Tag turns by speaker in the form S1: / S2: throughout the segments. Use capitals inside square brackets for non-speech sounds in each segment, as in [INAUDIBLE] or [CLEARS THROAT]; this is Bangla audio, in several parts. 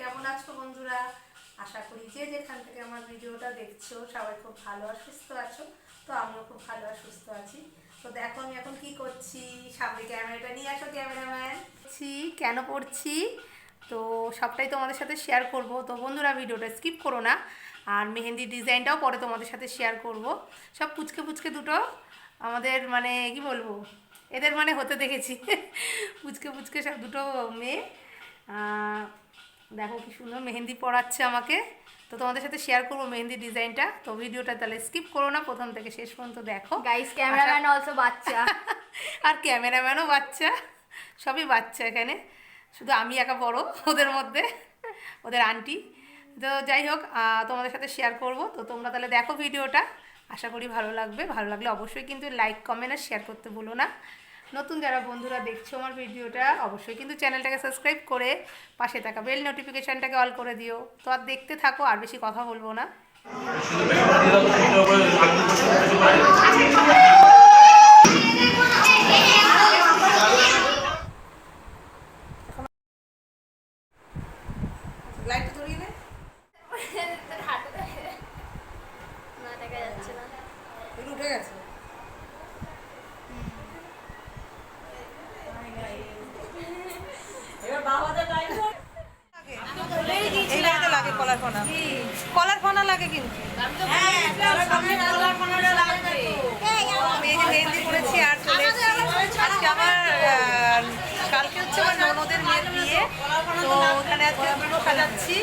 S1: কেমন আছো বন্ধুরা? আশা করি যে যেখান থেকে আমার ভিডিওটা দেখছ, সবাই খুব ভালো আর সুস্থ আছো। তো আমিও খুব ভালো আর সুস্থ আছি। তো দেখো আমি এখন কি করছি? সামনে ক্যামেরাটা নিয়ে আসো, ক্যামেরাম্যান। কেন পড়ছি? তো সবটাই তোমাদের সাথে শেয়ার করব। তো বন্ধুরা, ভিডিওটা স্কিপ করো না। আর মেহেন্দি ডিজাইনটাও পরে তোমাদের সাথে শেয়ার করব। সব পুচকে পুচকে দুটো আমাদের মানে কি বলব? এদের মানে হতে দেখেছি। পুচকে পুচকে সব দুটো মেয়ে। দেখো কি সুন্দর মেহেন্দি পড়াচ্ছে আমাকে। তো তোমাদের সাথে শেয়ার করব মেহেন্দি ডিজাইনটা তো ভিডিওটা তাহলে স্কিপ করো না প্রথম থেকে শেষ পর্যন্ত দেখো।
S2: গাইস ক্যামেরাম্যান অলসো বাচ্চা। [LAUGHS]
S1: আর ক্যামেরাম্যানও বাচ্চা। সবই বাচ্চা এখানে। শুধু আমি একা বড় ওদের মধ্যে ওদের আন্টি তো যাই হোক তোমাদের সাথে শেয়ার করব। তো তোমরা তাহলে দেখো ভিডিওটা আশা করি ভালো লাগবে। ভালো লাগলে অবশ্যই কিন্তু লাইক কমেন্ট আর শেয়ার করতে ভুলো না। নতুন যারা বন্ধুরা দেখছ আমার ভিডিওটা, অবশ্যই কিন্তু চ্যানেলটাকে সাবস্ক্রাইব করে পাশে থাকা বেল নোটিফিকেশানটাকে অল করে দিও। তো আর দেখতে থাকো, আর বেশি কথা বলব না লাইটটা ধরিয়ে নে
S2: না দেখা যাচ্ছে না
S1: এগুলো উঠে গেছে এই লাইটটা লাগে কলার ফোনা কলার ফোনা লাগে কিন্তু। মেয়ে মেহেন্দি করেছি আর চলে আজকে আমার কালকে হচ্ছে আমার ননদের মেয়ের বিয়ে। তো ওখানে আজকে দুটো সাজাচ্ছি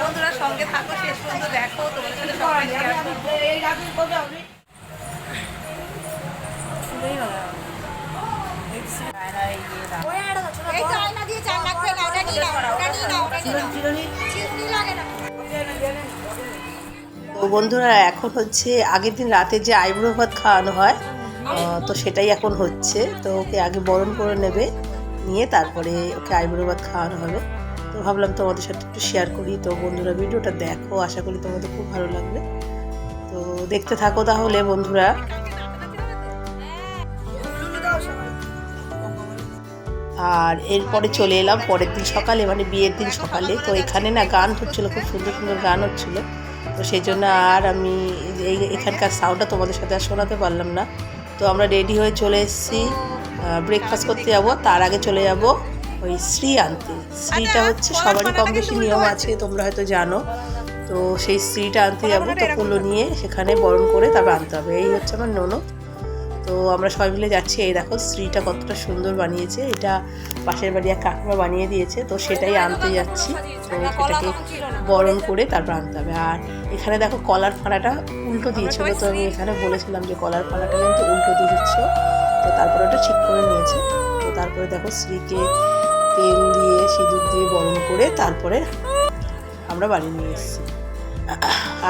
S1: বন্ধুরা সঙ্গে থাকো শেষ পর্যন্ত দেখো। তোমাদের সাথে সবাই
S3: বন্ধুরা, এখন হচ্ছে আগের দিন রাতে যে আইব্রো ভাত খাওয়ানো হয় তো সেটাই এখন হচ্ছে। তো ওকে আগে বরণ করে নেবে, নিয়ে তারপরে ওকে আইব্রো ভাত খাওয়ানো হবে। তো ভাবলাম তোমাদের সাথে একটু শেয়ার করি। তো বন্ধুরা, ভিডিওটা দেখো, আশা করি তোমাদের খুব ভালো লাগবে। তো দেখতে থাকো তাহলে বন্ধুরা। আর এরপরে চলে এলাম, পরের দিন সকালে মানে বিয়ের দিন সকালে। তো এখানে না গান হচ্ছিল, খুব সুন্দর সুন্দর গান হচ্ছিল। তো সেই জন্য আর আমি এই এখানকার সাউন্ডটা তোমাদের সাথে আর শোনাতে পারলাম না। তো আমরা রেডি হয়ে চলে এসেছি ব্রেকফাস্ট করতে যাব। তার আগে চলে যাব ওই শ্রী আনতে। শ্রীটা হচ্ছে সবারই কম বেশি নিয়ম আছে তোমরা হয়তো জানো। তো সেই শ্রীটা আনতে যাব তো কুলো নিয়ে সেখানে বরণ করে তারপর আনতে হবে। এই হচ্ছে আমার ননদ। তো আমরা সবাই মিলে যাচ্ছি। এই দেখো, স্ত্রীটা কতটা সুন্দর বানিয়েছে। এটা পাশের বাড়ি এক কাকিমা বানিয়ে দিয়েছে, তো সেটাই আনতে যাচ্ছি। তো সেটাকে বরণ করে তারপর আনতে হবে। আর এখানে দেখো, কলার ফাঁড়াটা উল্টো দিয়েছিল তো আমি এখানে বলেছিলাম যে কলার ফাঁড়াটা কিন্তু উল্টো দিয়ে দিচ্ছ। তো তারপরে ওটা ঠিক করে নিয়েছে। তো তারপরে দেখো, স্ত্রীকে তেল দিয়ে, সিঁদুর দিয়ে বরণ করে তারপরে আমরা বাড়ি নিয়ে এসেছি।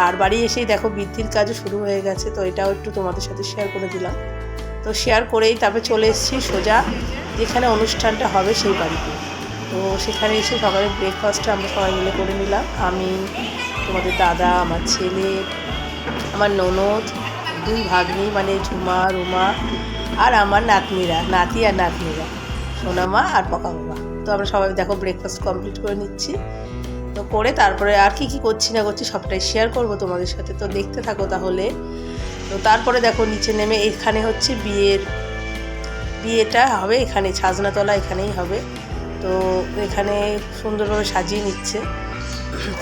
S3: আর বাড়ি এসেই দেখো, বৃদ্ধির কাজও শুরু হয়ে গেছে। তো এটাও একটু তোমাদের সাথে শেয়ার করে দিলাম। তো শেয়ার করেই তারপরে চলে এসেছি সোজা, যেখানে অনুষ্ঠানটা হবে সেই বাড়িতে। তো সেখানে এসে সকালে ব্রেকফাস্টটা আমরা সবাই মিলে করে নিলাম। আমি, তোমাদের দাদা, আমার ছেলে, আমার ননদ, দুই ভাগ্নি মানে ঝুমা, রুমা আর আমার নাতনিরা, নাতি আর নাতনিরা, সোনামা আর পকা বাবা তো আমরা সবাই দেখো ব্রেকফাস্ট কমপ্লিট করে নিচ্ছি। তো করে তারপরে আর কি কি করছি না করছি সবটাই শেয়ার করব তোমাদের সাথে। তো দেখতে থাকো তাহলে। তো তারপরে দেখো নিচে নেমে এখানে হচ্ছে বিয়ের, বিয়েটা হবে এখানে, ছাজনাতলা এখানেই হবে। তো এখানে সুন্দরভাবে সাজিয়ে নিচ্ছে।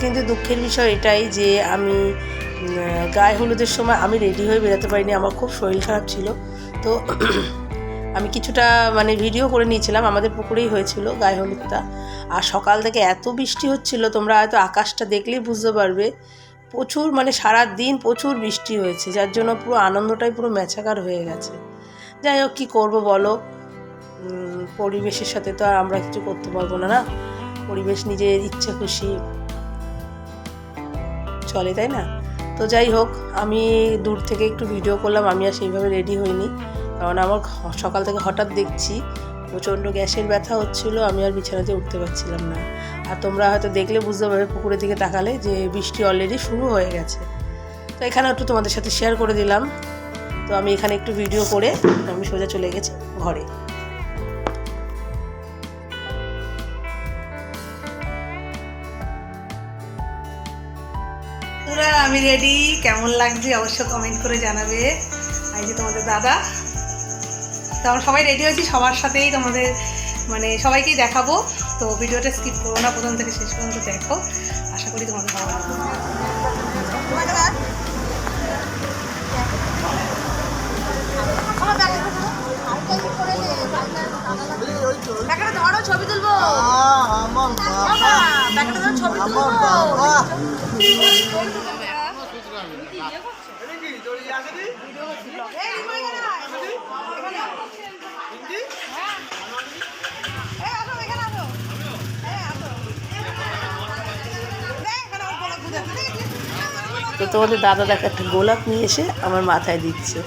S3: কিন্তু দুঃখের বিষয় এটাই যে আমি গায়ে হলুদের সময় আমি রেডি হয়ে বেরোতে পারিনি, আমার খুব শরীর খারাপ ছিল। তো [CLEARS THROAT] আমি কিছুটা মানে ভিডিও করে নিয়েছিলাম, আমাদের পুকুরেই হয়েছিল গায়ে হলুদটা। আর সকাল থেকে এত বৃষ্টি হচ্ছিল, তোমরা হয়তো আকাশটা দেখলেই বুঝতে পারবে প্রচুর মানে সারা দিন প্রচুর বৃষ্টি হয়েছে, যার জন্য পুরো আনন্দটাই পুরো ম্যাচাকার হয়ে গেছে। যাই হোক, কী করব বলো? পরিবেশের সাথে তো আর আমরা কিছু করতে পারব না না? পরিবেশ নিজের ইচ্ছা খুশি চলে, তাই না? তো যাই হোক, আমি দূর থেকে একটু ভিডিও করলাম, আমি আর সেইভাবে রেডি হইনি। কারণ আমার সকাল থেকে হঠাৎ দেখছি, প্রচণ্ড গ্যাসের ব্যথা হচ্ছিল, আমি আর বিছানাতে উঠতে পারছিলাম না। আর তোমরা হয়তো দেখলে, বুঝতে পারবে পুকুরের দিকে তাকালে যে বৃষ্টি অলরেডি শুরু হয়ে গেছে। তো এখানে একটু তোমাদের সাথে শেয়ার করে দিলাম। তো আমি এখানে একটু ভিডিও করে আমি সোজা চলে গেছি ঘরে।
S1: আমি রেডি কেমন লাগছে অবশ্য কমেন্ট করে জানাবে। এই যে তোমাদের দাদা, তো আমরা সবাই রেডি হয়েছি, সবার সাথেই তোমাদের মানে সবাইকেই দেখাবো তো ভিডিওটা স্কিপ করো না প্রথম থেকে শেষ পর্যন্ত দেখো আশা করি তোমাদের ভালো লাগবে
S2: ছবি তুলবো
S3: তোমাদের দাদা দেখো একটা গোলাপ নিয়ে এসে আমার মাথায় দিচ্ছে।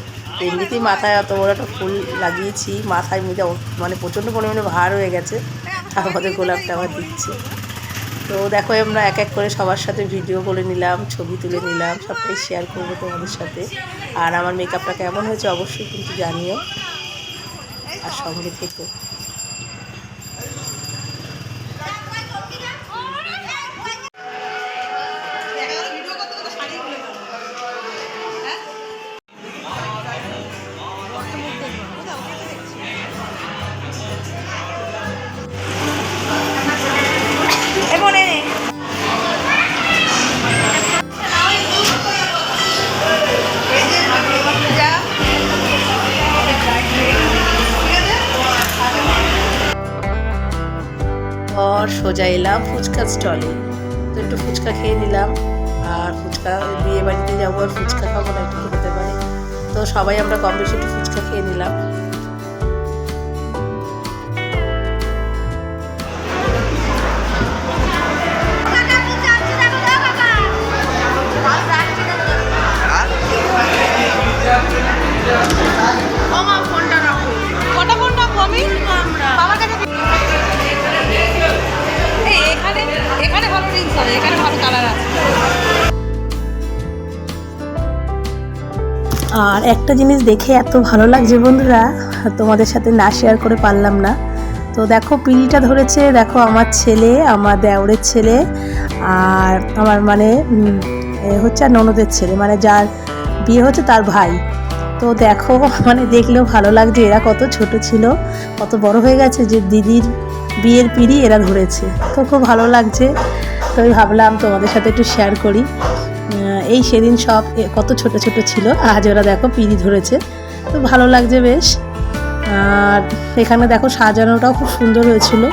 S3: এমনিতেই মাথায় অত বড় একটা ফুল লাগিয়েছি, মাথায় মিলে মানে প্রচণ্ড পরিমাণে ভার হয়ে গেছে তার মধ্যে গোলাপটা আমার দিচ্ছে। তো দেখো, আমরা এক এক করে সবার সাথে ভিডিও করে নিলাম, ছবি তুলে নিলাম, সবটাই শেয়ার করব তোমাদের সাথে। আর আমার মেকআপটা কেমন হয়েছে অবশ্যই কিন্তু জানিও। আর সঙ্গে থেকো। পর সোজা এলাম ফুচকা স্টলে তো একটু ফুচকা খেয়ে নিলাম আর ফুচকা বিয়ে বাড়িতে যাব আর ফুচকা খাব না একটু হতে পারে। তো সবাই আমরা কম বেশি একটু ফুচকা খেয়ে নিলাম।
S2: কটা ফোন রাখব আমি বাবার কাছে এখানে এখানে ভালো এখানে ভালো কালার আছে।
S3: আর একটা জিনিস দেখে এত ভালো লাগছে বন্ধুরা, তোমাদের সাথে না শেয়ার করে পারলাম না। তো দেখো, পিড়িটা ধরেছে, দেখো আমার ছেলে, আমার দেওরের ছেলে, আর আমার মানে হচ্ছে আর ননদের ছেলে মানে যার বিয়ে হচ্ছে তার ভাই। তো দেখো মানে দেখলেও ভালো লাগছে, এরা কত ছোট ছিল, কত বড় হয়ে গেছে যে দিদির বিয়ের পিড়ি এরা ধরেছে। তো খুব ভালো লাগছে। তো আমি ভাবলাম তোমাদের সাথে একটু শেয়ার করি। এই সেদিন সব কত ছোট ছোট ছিল। আজ ওরা দেখো পিড়ি ধরেছে। তো ভালো লাগছে বেশ। আর এখানে দেখো সাজানোটাও খুব সুন্দর হয়েছিল।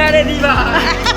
S2: ไ爱的
S3: 地方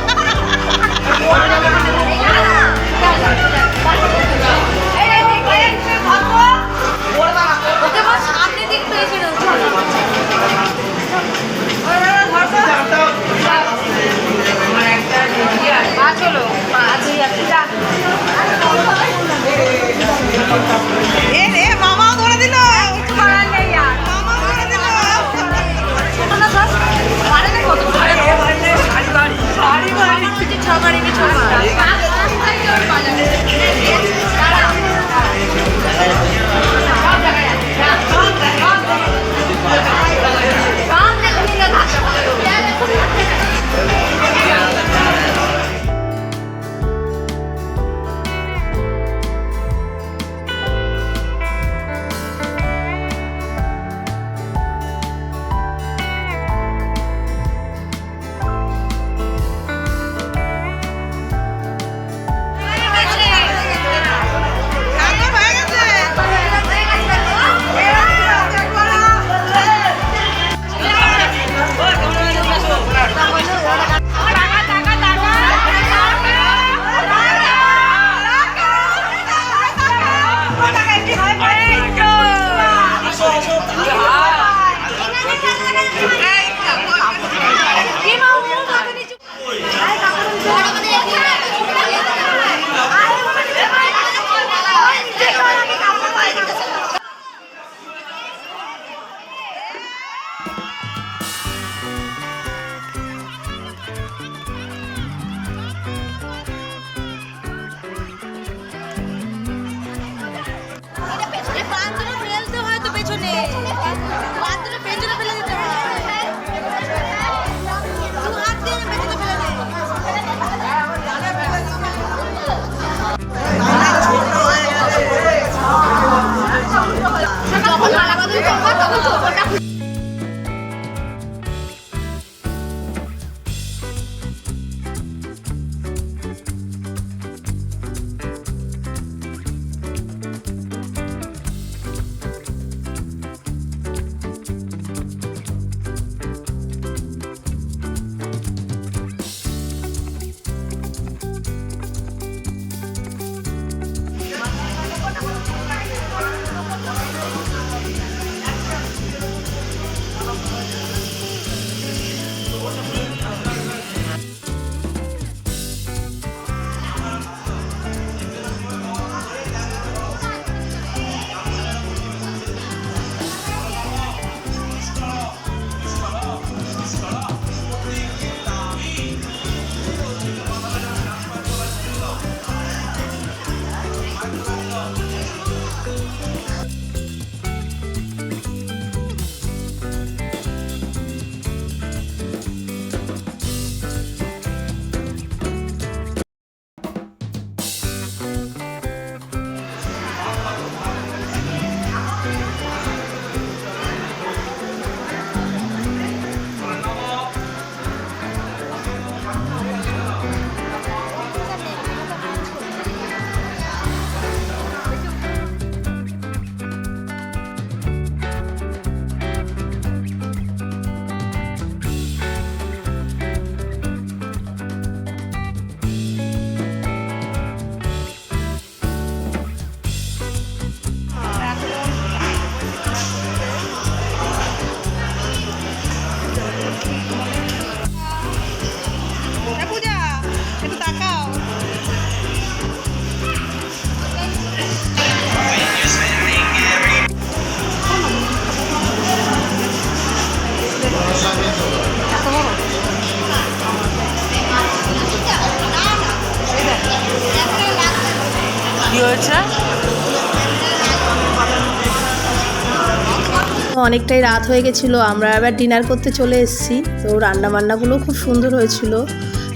S3: অনেকটাই রাত হয়ে গেছিল, আমরা এবার ডিনার করতে চলে এসেছি। তো রান্না বান্নাগুলো খুব সুন্দর হয়েছিল।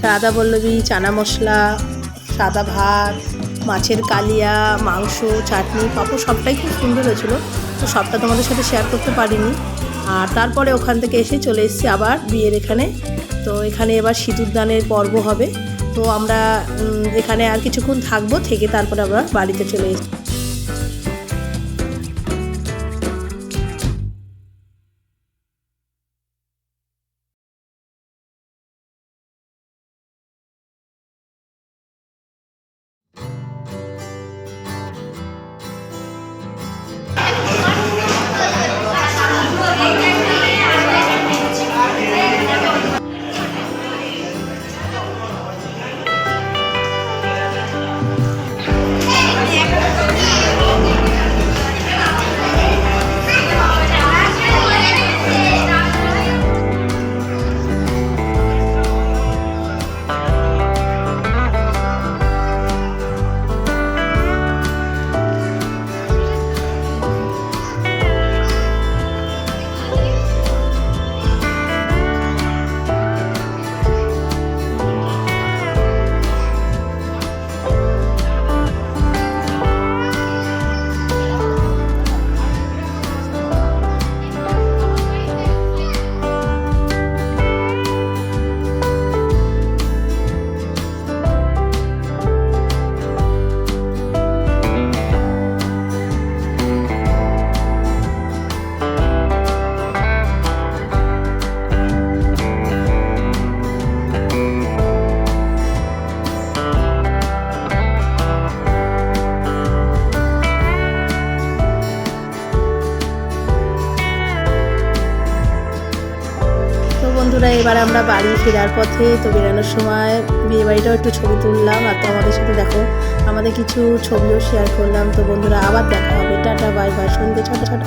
S3: রাধা বল্লভী চানা মশলা, সাদা ভাত, মাছের কালিয়া, মাংস, চাটনি, পাঁপড়, সবটাই খুব সুন্দর হয়েছিল। তো সবটা তোমাদের সাথে শেয়ার করতে পারিনি। আর তারপরে ওখান থেকে এসে চলে এসেছি আবার বিয়ের এখানে। তো এখানে এবার সিঁদুরদানের পর্ব হবে। তো আমরা এখানে আর কিছুক্ষণ থাকব থেকে তারপরে আমরা বাড়িতে চলে এসেছি এবার আমরা বাড়ি ফেরার পথে তো বেরানোর সময় বিয়ে বাড়িটাও একটু ছবি তুললাম আর তোমাদের সাথে দেখো, আমাদের কিছু ছবিও শেয়ার করলাম। তো বন্ধুরা আবার দেখা হবে। টাটা বাই বাই সন্ধ্যে ছটা, ছোটো।